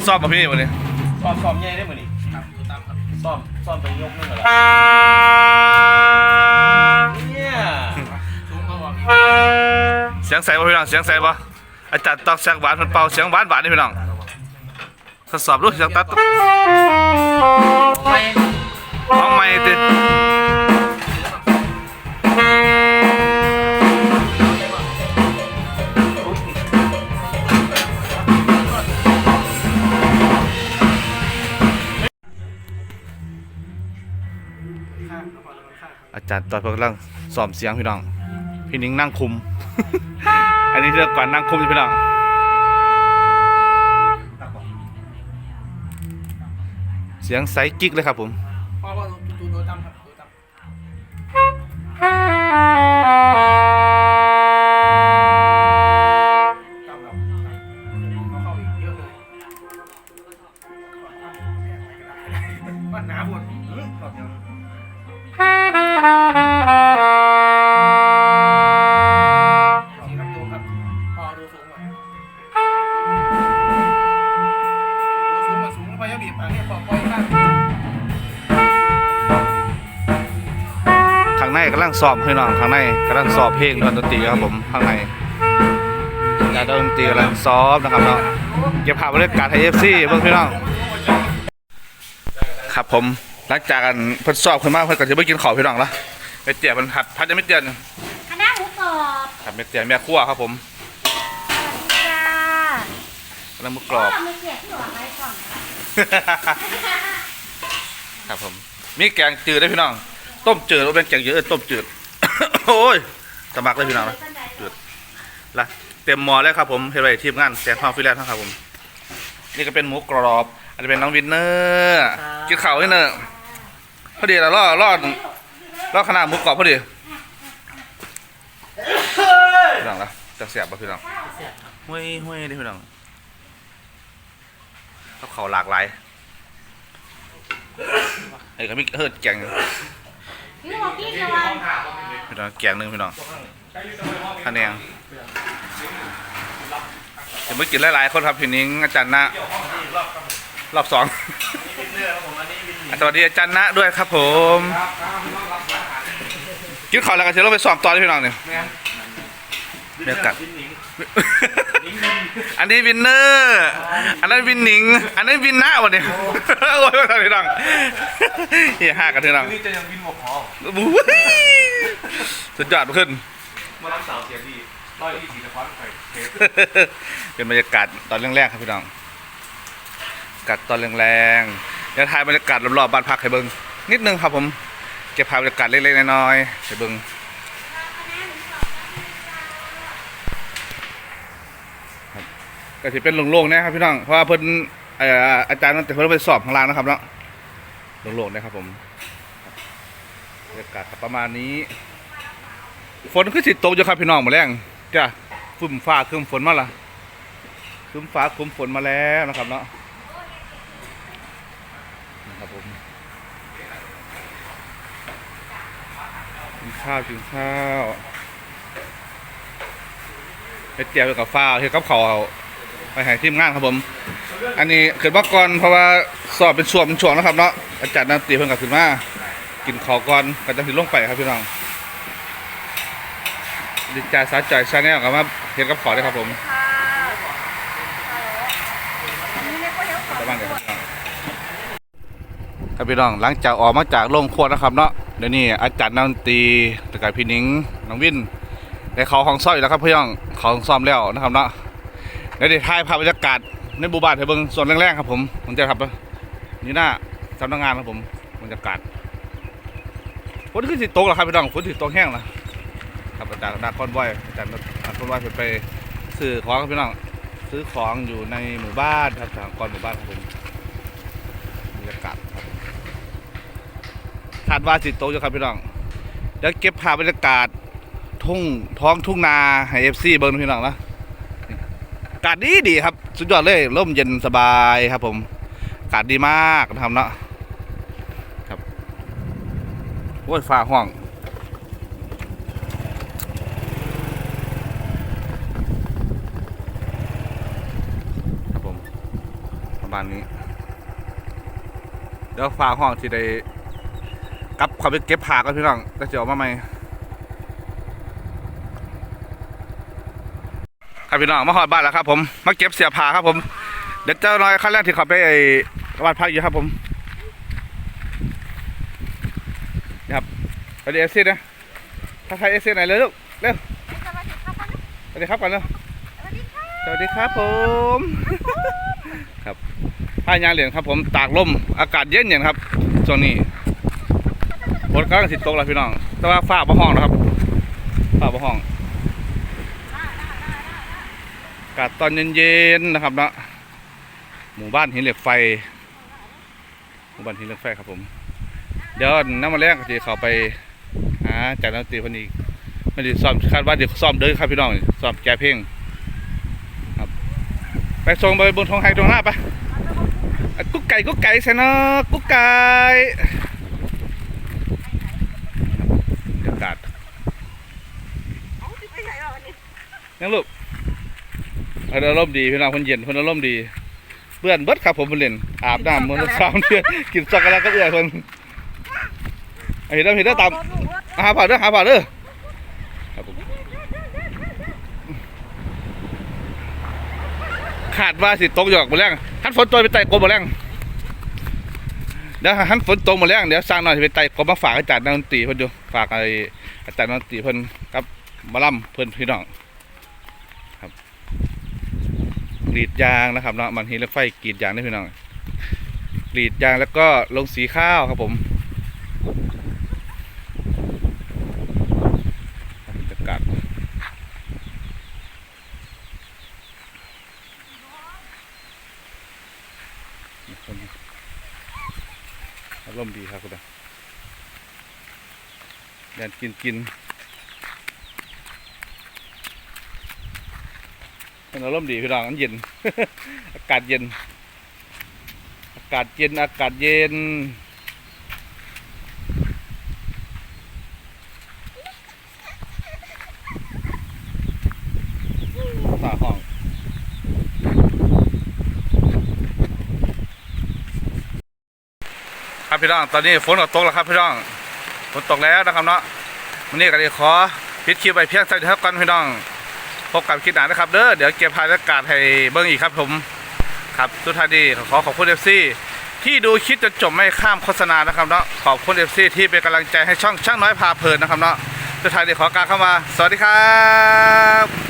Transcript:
ต่สอบมาพี่วันนี้ำซ้อมซ้อมใหญ่ได้เหมือนนี่ครับดูต่ำครับซ้อมซ้อมไปยกนึงเหรอเนี่ยสูงกว่าพี่เสียงใสบ่พี่น้องเสียงใสบ่อาจารย์ตอกเสียงหวานเพิ่นเป่าเสียงหวานหวานนี่พี่น้องทดสอบดูเสียงตัดไม่ห้องใหม่ติ อาจารย์ตอนเพิ่นกำลังสอบเสียงพี่น้อง พี่นิ้งนั่งคุม อันนี้เรื่องก่อนนั่งคุมอยู่พี่น้องเสียงใสกิ๊กเลยครับผมพ่อพ่อดูดูดูต่ำครับดูต่ำต่ำครับเขาเข้าอีกเยอะเลยมันหนาบน รอบเดียวสีน้ำดูครับพอดูสูงหน่อยดูสูงมาสูงไปยังบีบอะเนี่ยปล่อยปล่อยข้างข้างในกำลังสอบพี่น้องข้างในกำลังสอบเพลงดนตรีครับผมข้างในงานดนตรีกำลังซ้อมนะครับเนาะเก็บภาพบรรยากาศไทยเอฟซีเพื่อนพี่น้องครับผม หลังจากกันเพิ่นสอบขึ้นมาเพิ่นก็จะไปกินข้าวพี่น้องละไปเตี๋ยมันหัดพัดจะไม่เตี๋ยนคณะหมูกรอบครับไม่เตี๋ยแม่ครัวครับผมจ้ากำลังมุกกรอบมีเกียรติที่หัวไว้ก่อนครับผม มีแกงจืดด้วยพี่น้อง ต้มจืดว่าเป็นแกงจืดเออต้มจืด โอ้ยสมัครเลยพี่น้องนะละเต็มหมอแล้วครับผมเฮดไว้ทีมงานแสนทองฟิลแลนด์ครับผม นี่ก็เป็นหมูกรอบ อันนี้เป็นน้องวินเนอร์กินข้าวให้เนอร์ พอดีเราล่อล่อล่อขนาดหมูกรอบพอดีพี่น้องละจะเสียบป่ะพี่น้องห้วยห้วยนี่พี่น้องกับเขาวหลากหลายไอ้ก็มีเฮิร์ดแกงพี่บอกพี่จะวันพี่น้องแกงหนึงพี่น้องคะแนนเดี๋ยวมื่อกินหลายๆคนครับพี่นิ้งอาจารย์นะรอบสองอะ สวัสดีอาจารย์นะด้วยครับผมกินข้าวแล้วก็เชิญเราไปสอบต่อเลยพี่น้องเนี่ยเดี๋ยวกัดอันนี้วินเนอร์ อันนั้นวินหนิง อันนั้นวินหน้าวันนี้โอ้ยพี่น้องเฮียห้ากันพี่น้องนี่จะยังบินหมกหอบู๊ยสุดยอดมาขึ้นมารับสาวเสียดีร้อยยี่สิบนครไฟเทปเป็นบรรยากาศตอนแรกๆครับพี่น้องอากาศตอนแรงๆ เดี๋ยวถ่ายบรรยากาศรอบๆบ้านพักให้เบิ้งนิดนึงครับผมเก็บภาพบรรยากาศเล็กๆน้อยๆให้เบิ้งก็ถือเป็นโล่งๆนะครับพี่น้องเพราะว่าเพิ่นอาจารย์นั่นแต่เพิ่นไปสอบข้างล่างนะครับเนาะโล่งๆนะครับผมบรรยากาศประมาณนี้ ฝนคือสิตกอยู่ครับพี่น้องหมาแรงจ้ะฝุ่มฟ้าครึ้มฝนมาละครึ้มฟ้าครึ้มฝนมาแล้วนะครับเนาะนะครับผมกิน ข้าวกินข้าวไปเจียวกับฟ้าวเฮ็ดกับข้าวไปให้ทีมงานครับผม อันนี้เกิดมาก่อนเพราะว่าสอบเป็นช่วงเป็นช่วงนะครับเนาะอาจารย์นันตีเพิ่นกับขึ้นมากินข้าวก่อนก็จะถึงลงไปครับพี่น้องดิจาสาจ่อยชาแนลกับมาเห็นกับขอได้ครับผมประมาณนี้ครับพี่น้อง ครับพี่น้องหลังจากออกมาจากโรงครัวนะครับเนาะเดี๋ยวนี้อาจารย์นันตีตะกายพี่นิ้งน้องวินได้เขาของซ่อยแล้วครับพี่น้องเขาของซ่อมแล้วนะครับเนาะเดี๋ยวได้ถ่ายภาพบรรยากาศในบูบานให้เบิ่งส่วนแรกๆครับผมผมจะครับนี่หน้าสำนักงานครับผมบรรยากาศฝนขึ้นสิตกแล้วครับพี่น้องฝนสิตกแห้งแล้วครับอาจารย์นักคอนวอาจารย์นักคอนวอยไปซื้อของครับพี่น้องซื้อของอยู่ในหมู่บ้านครับสหกรณ์หมู่บ้านครับผมบรรยากาศครับ ดว่าสิโตอยู่ครับพี่น้องเดี๋ยวเก็บภาพบรรยากาศทุ่งท้องทุ่งนาให้เอฟซีเบิ้งพี่น้องนะอากาศดีดีครับ สุดยอดเลยร่มเย็นสบายครับผมอากาศดีมากนะครับเนาะครับโอ้ยฟ้าห้องครับผมประมาณนี้ เดี๋ยวฝาห้องที่ได้ กลับเขอไปเก็บผักกันพี่น้องแต่จะออกมาใหมครับพี่น้องมาหอดบ้านแล้วครับ ผมมาเก็บเสียผาครับผมเดี๋ยวเจ้าน้อยขั้นแรกที่เขาไปไอ้บ้านพักอยู่ครับผมครับไปดีเอสซีนะทักทายเอสซีไหนเลยลูกเร็วสวัสดีครับก่อนนะสวัสดีครับก่นเร็วสวัสดีค่ะสวัสดีครับผมครับผ้ายางเหรียญครับผมตากลมอากาศเย็นเย็นครับช่วงนี้ นกำลังสิตกแล้วพี่น้อง แต่ว่าฟ้าบ่ห้องนะครับฟ้าบ่ห้องกาศตอนเย็นๆนะครับเนาะหมู่บ้านหินเหล็กไฟ หมู่บ้านหินเหล็กไฟครับผม เดี๋ยวน้ำมาแรกจะเข้าไปหาจากนักตีคนอีกไม่ได้ซ้อมคาดว่าเดี๋ยวซ้อมเดินครับพี่น้องซ้อมแก้เพลงครับ ไปส่งไปบนทองไฮตรงหน้าปะอะกุ๊กไก่กุ๊กไก่ใช่เนาะกุ๊กไก่ บรรยากาศยังลูกเอาอารมณ์ดีพี่น้องคนเย็นคนอารมณ์ดีเพื่อนเบิดครับผมเพิ่นเล่นอาบน้ำมันสามเดือนกินช็อกโกแลตก็เอื่อยคนเอาเห็นแล้วเห็นแล้วตามหาผ่าเด้อหาผ่าเด้อครับผมขาดว่าสิตกหยอกหมดแรงหันฝนตัวไปไต่กบหมดแรง เดี๋ยวหันฝนตกหมดแรงเดี๋ยวสร้างหน่อยสิไปไต่กบมาฝากอาจารย์นักดนตรีเพิ่นดูฝากไอ้อาจารย์นักดนตรีเพิ่นกับมาล่ำเพิ่นพี่น้องครับกรีดยางนะครับเนาะมันเห็นรถไฟกรีดยางนี่พี่น้องกรีดยางแล้วก็ลงสีข้าวครับผมบรรยากาศคน อารมณ์ดีครับคุณแดนกินกินเป็นอารมณ์ดีพี่น้องมันเย็น อากาศเย็น อากาศเย็น อากาศเย็น ฝาห้อง ครับ พี่น้อง ตอนนี้ฝนก็ตกแล้วครับพี่น้อง ฝนตกแล้วนะครับเนาะวันนี้ก็เลยขอพิดคลิปไปเพียงเท่านี้ครับกันพี่น้อง พบกับคลิปหน้านะครับเด้อ เดี๋ยวเก็บภาพบรรยากาศให้เบิ้งอีกครับผม ครับสุดท้ายดีขอขอบคุณเอฟซีที่ดูคลิปจนจบไม่ข้ามโฆษณานะครับเนาะ ขอบคุณเอฟซีที่เป็นกำลังใจให้ช่องช่างน้อยพาเพลินนะครับเนาะสุดท้ายดีขอการเข้ามา สวัสดีครับ